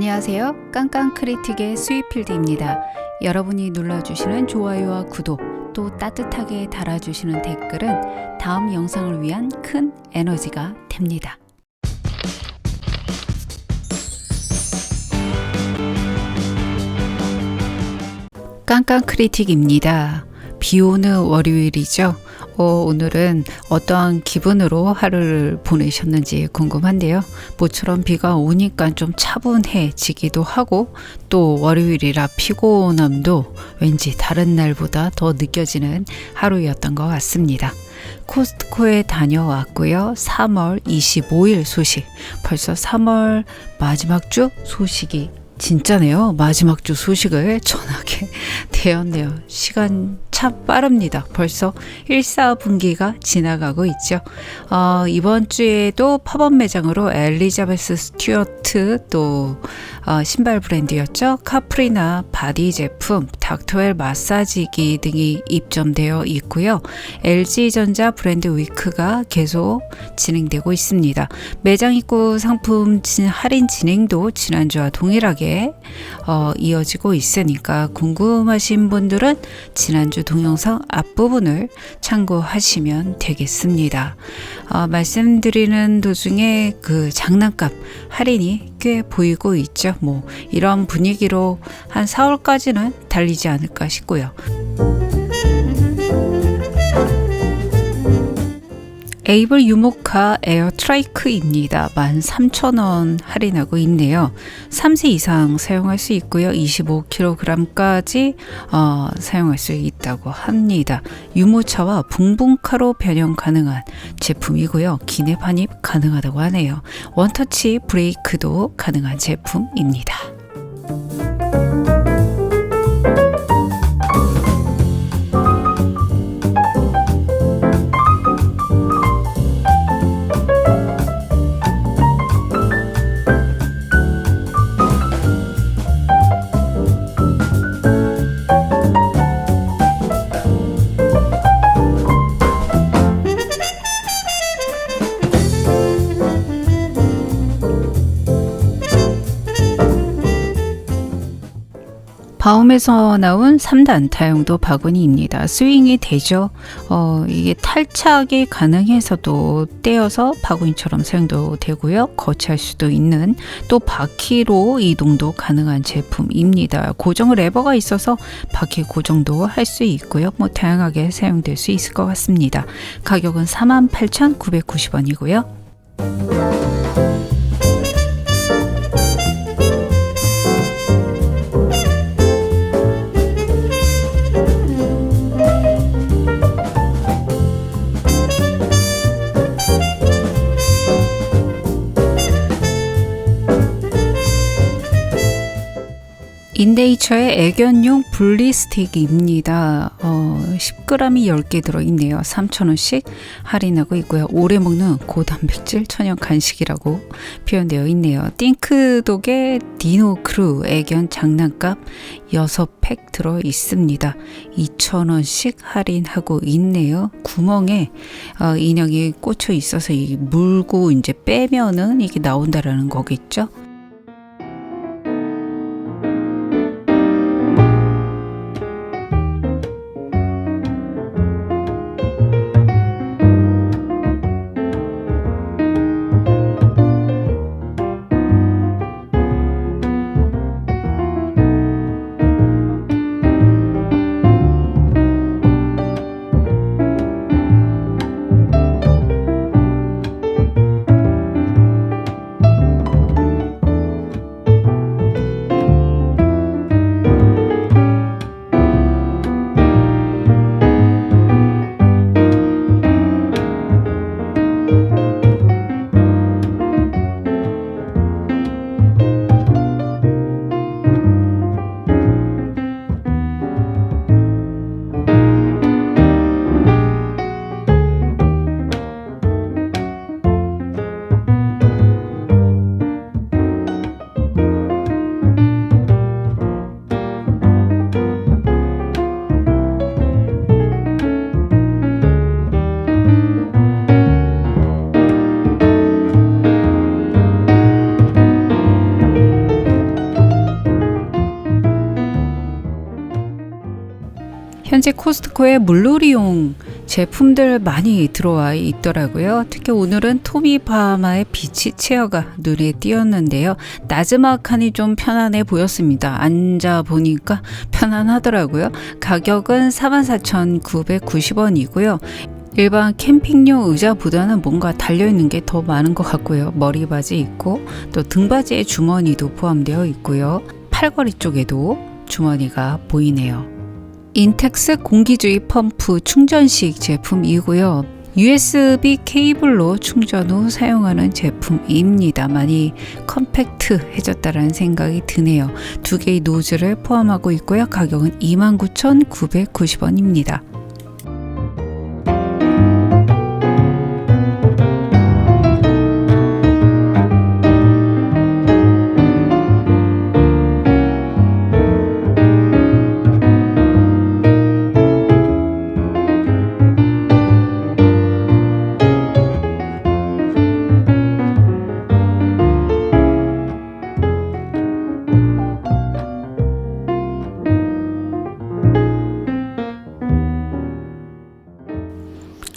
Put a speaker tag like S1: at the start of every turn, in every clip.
S1: 안녕하세요. 깡깡 크리틱의 스위필드입니다. 여러분이 눌러주시는 좋아요와 구독, 또 따뜻하게 달아주시는 댓글은 다음 영상을 위한 큰 에너지가 됩니다. 깡깡 크리틱입니다. 비 오는 월요일이죠. 어, 오늘은 어떠한 기분으로 하루를 보내셨는지 궁금한데요. 모처럼 비가 오니까 좀 차분해지기도 하고 또 월요일이라 피곤함도 왠지 다른 날보다 더 느껴지는 하루였던 것 같습니다. 코스트코에 다녀왔고요. 3월 25일 소식. 벌써 3월 마지막 주 소식이 진짜네요. 마지막 주 소식을 전하게 되었네요. 시간 참 빠릅니다. 벌써 1, 4분기가 지나가고 있죠. 어, 이번 주에도 팝업 매장으로 엘리자베스 스튜어트 또 어, 신발 브랜드였죠. 카프리나 바디 제품, 닥터웰 마사지기 등이 입점되어 있고요. LG전자 브랜드 위크가 계속 진행되고 있습니다. 매장 입구 상품 할인 진행도 지난주와 동일하게 어, 이어지고 있으니까 궁금하신 분들은 지난주 동영상 앞부분을 참고하시면 되겠습니다. 어, 말씀드리는 도중에 그 장난감 할인이 꽤 보이고 있죠. 뭐 이런 분위기로 한 4월까지는 달리지 않을까 싶고요. 에이블 유모카 에어 트라이크입니다. 13,000원 할인하고 있네요. 3세 이상 사용할 수 있고요. 25kg까지 어, 사용할 수 있다고 합니다. 유모차와 붕붕카로 변형 가능한 제품이고요. 기내 반입 가능하다고 하네요. 원터치 브레이크도 가능한 제품입니다. 바움에서 나온 3단 다용도 바구니입니다. 스윙이 되죠. 어, 이게 탈착이 가능해서도 떼어서 바구니처럼 사용도 되고요. 거치할 수도 있는 또 바퀴로 이동도 가능한 제품입니다. 고정 레버가 있어서 바퀴 고정도 할 수 있고요. 뭐 다양하게 사용될 수 있을 것 같습니다. 가격은 48,990원이고요. 인데이처의 애견용 분리스틱입니다. 어, 10g이 10개 들어있네요. 3,000원씩 할인하고 있고요. 오래 먹는 고단백질 천연 간식이라고 표현되어 있네요. 띵크독의 디노크루 애견 장난감 6팩 들어 있습니다. 2,000원씩 할인하고 있네요. 구멍에 어, 인형이 꽂혀 있어서 이 물고 이제 빼면은 이게 나온다라는 거겠죠. 현재 코스트코에 물놀이용 제품들 많이 들어와 있더라고요. 특히 오늘은 토미 바마의 비치 체어가 눈에 띄었는데요. 나즈막하니 좀 편안해 보였습니다. 앉아 보니까 편안하더라고요. 가격은 44,990원이고요. 일반 캠핑용 의자보다는 뭔가 달려있는 게 더 많은 것 같고요. 머리바지 있고 또 등바지에 주머니도 포함되어 있고요. 팔걸이 쪽에도 주머니가 보이네요. 인텍스 공기주의 펌프 충전식 제품이고요. USB 케이블로 충전 후 사용하는 제품입니다. 많이 컴팩트해졌다라는 생각이 드네요. 두 개의 노즐을 포함하고 있고요. 가격은 29,990원입니다.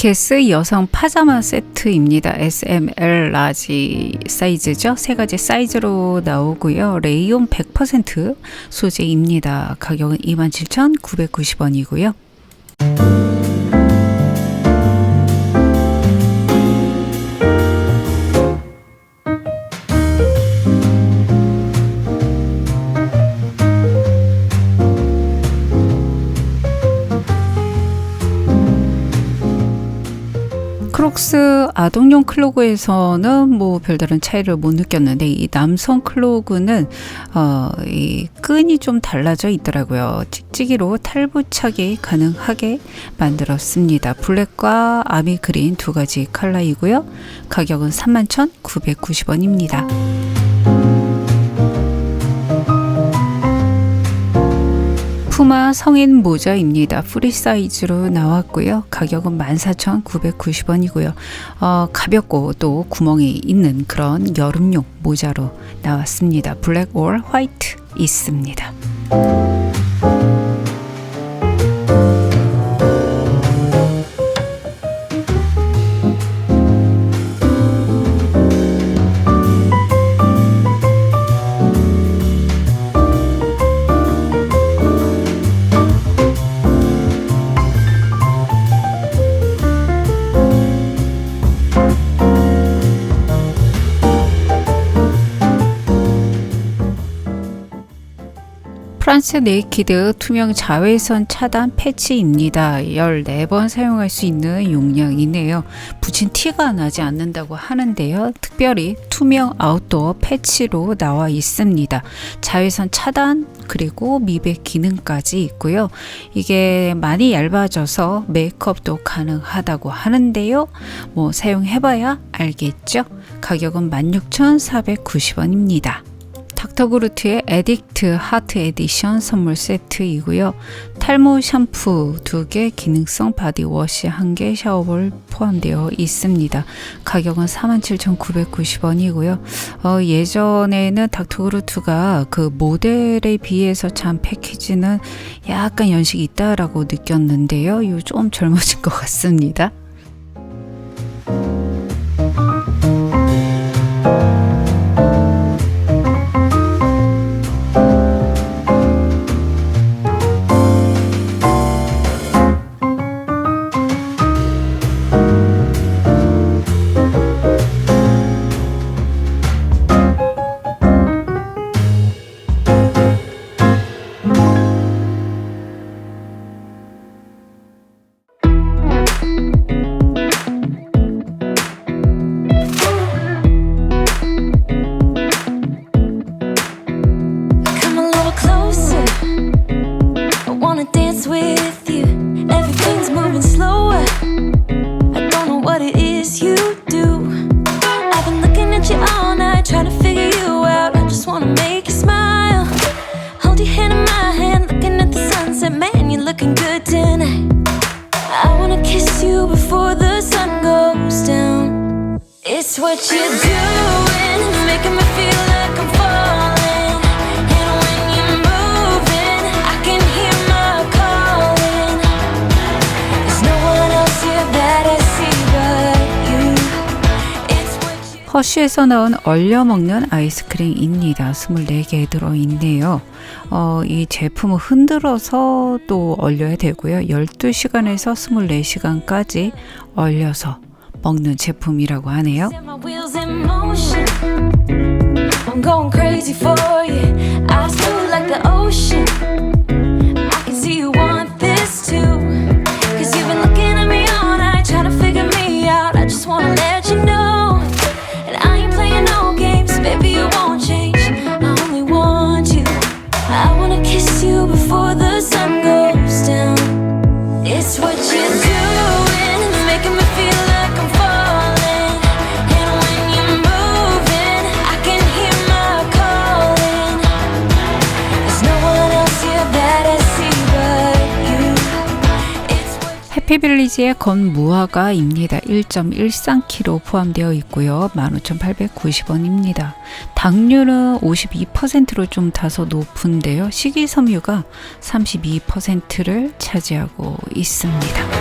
S1: 게스 여성 파자마 세트입니다. SML 라지 사이즈죠. 세 가지 사이즈로 나오고요. 레이온 100% 소재입니다. 가격은 27,990원이고요. 크록스 아동용 클로그에서는 뭐 별다른 차이를 못 느꼈는데 이 남성 클로그는 어, 이 끈이 좀 달라져 있더라고요. 찍찍이로 탈부착이 가능하게 만들었습니다. 블랙과 아미 그린 두 가지 컬러이고요. 가격은 31,990원입니다. 푸마 성인 모자입니다. 프리 사이즈로 나왔고요. 가격은 14,990원이고요. 어, 가볍고 또 구멍이 있는 그런 여름용 모자로 나왔습니다. 블랙 올 화이트 있습니다. 프란스 네이키드 투명 자외선 차단 패치입니다. 14번 사용할 수 있는 용량이네요. 붙인 티가 나지 않는다고 하는데요. 특별히 투명 아웃도어 패치로 나와 있습니다. 자외선 차단 그리고 미백 기능까지 있고요. 이게 많이 얇아져서 메이크업도 가능하다고 하는데요. 뭐 사용해봐야 알겠죠? 가격은 16,490원입니다. 닥터 그루트의 에딕트 하트 에디션 선물 세트이고요. 탈모 샴푸 2개, 기능성 바디워시 1개, 샤워볼 포함되어 있습니다. 가격은 47,990원이고요. 어, 예전에는 닥터 그루트가 그 모델에 비해서 참 패키지는 약간 연식이 있다라고 느꼈는데요. 이거 좀 젊어진 것 같습니다. 허쉬에서 나온 얼려먹는 아이스크림입니다. 24개 들어있네요. 어, 이 제품은 흔들어서 또 얼려야 되고요. 12시간에서 24시간까지 얼려서 먹는 제품이라고 하네요.
S2: Set my wheels in motion. I'm going crazy for
S1: 해피빌리지의 건무화가입니다. 1.13kg 포함되어 있고요. 15,890원입니다. 당류는 52%로 좀 다소 높은데요. 식이섬유가 32%를 차지하고 있습니다.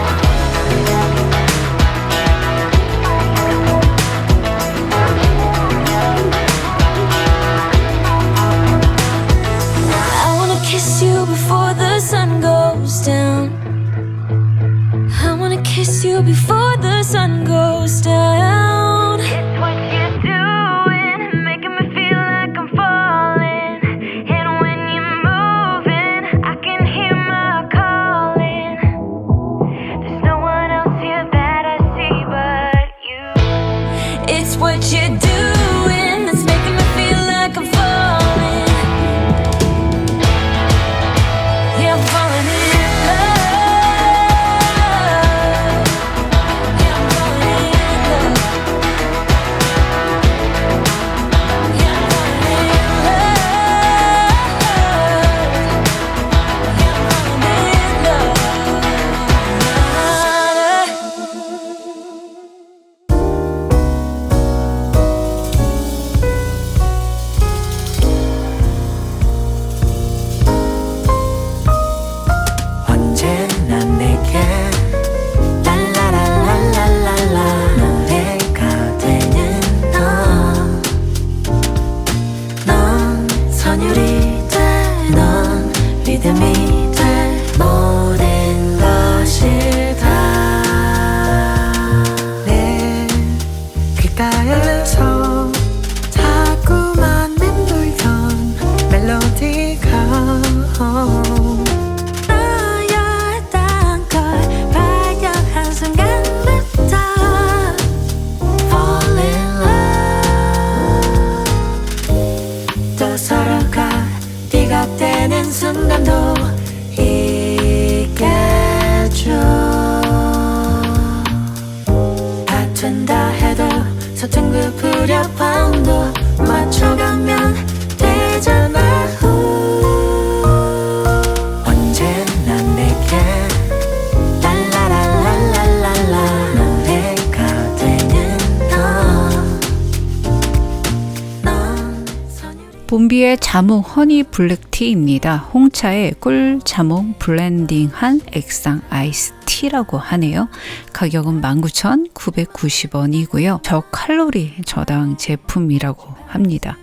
S1: 봄비의 자몽 허니 블랙티입니다. 홍차에 꿀 자몽 블렌딩한 액상 아이스티라고 하네요. 가격은 19,990원이고요. 저칼로리 저당 제품이라고 합니다.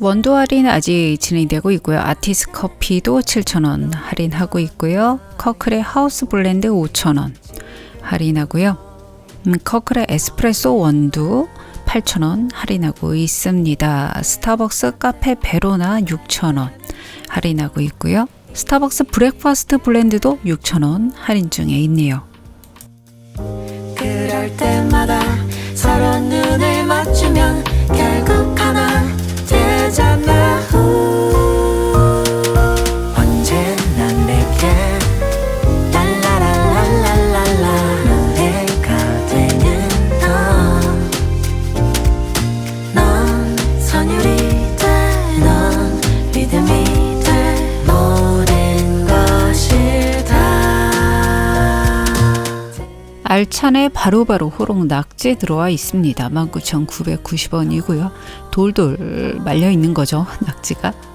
S1: 원두 할인 아직 진행되고 있고요. 아티스 커피도 7,000원 할인하고 있고요. 커클의 하우스 블렌드 5,000원 할인하고요. 음, 커클의 에스프레소 원두 8,000원 할인하고 있습니다. 스타벅스 카페 베로나 6,000원 할인하고 있고요. 스타벅스 브렉퍼스트 블렌드도 6,000원 할인 중에 있네요.
S3: 그럴 때마다 서로 눈을 맞추면
S1: 알찬에 바로바로 호롱 낙지 들어와 있습니다. 19,990원이고요. 돌돌 말려 있는 거죠. 낙지가.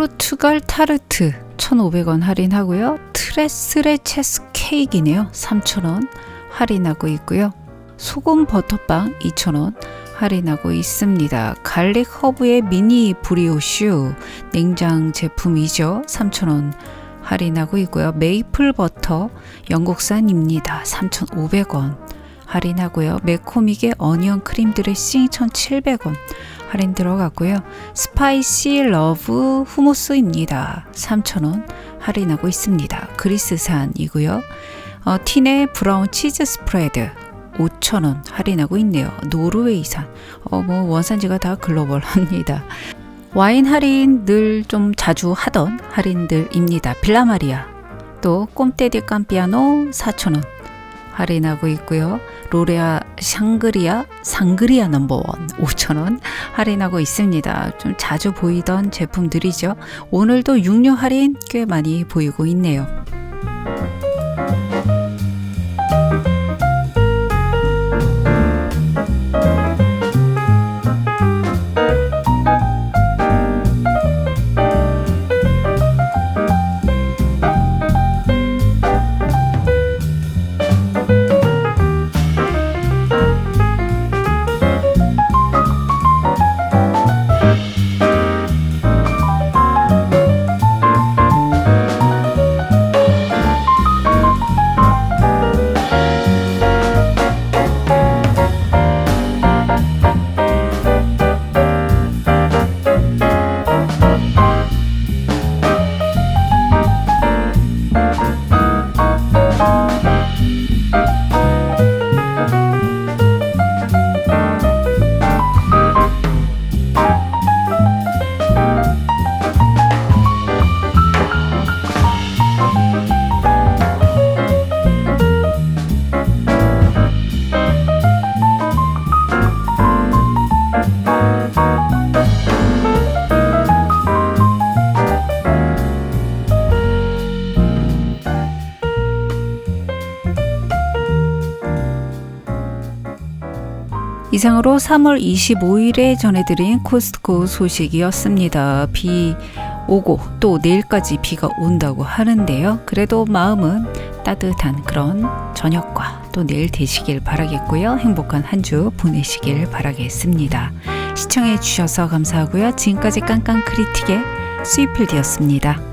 S1: 포르투갈 타르트 1,500원 할인하고요. 트레스레 체스 케이크이네요. 3,000원 할인하고 있고요. 소금 버터빵 2,000원 할인하고 있습니다. 갈릭 허브의 미니 브리오슈 냉장 제품이죠. 3,000원 할인하고 있고요. 메이플 버터 영국산입니다. 3,500원 할인하고요. 매코믹의 어니언 크림 드레싱 1,700원 할인 들어갔고요. 스파이시 러브 후무스입니다. 3,000원 할인하고 있습니다. 그리스산이고요. 어, 틴의 브라운 치즈 스프레드 5,000원 할인하고 있네요. 노르웨이산. 어, 뭐 원산지가 다 글로벌합니다. 와인 할인 늘 좀 자주 하던 할인들입니다. 빌라마리아. 또 꼼테디 깜피아노 4,000원 할인하고 있고요. 로레아 샹그리아 상그리아 넘버원 5,000원 할인하고 있습니다. 좀 자주 보이던 제품들이죠. 오늘도 육류 할인 꽤 많이 보이고 있네요. 이상으로 3월 25일에 전해드린 코스트코 소식이었습니다. 비 오고 또 내일까지 비가 온다고 하는데요. 그래도 마음은 따뜻한 그런 저녁과 또 내일 되시길 바라겠고요. 행복한 한 주 보내시길 바라겠습니다. 시청해 주셔서 감사하고요. 지금까지 깡깡 크리틱의 스위필드였습니다.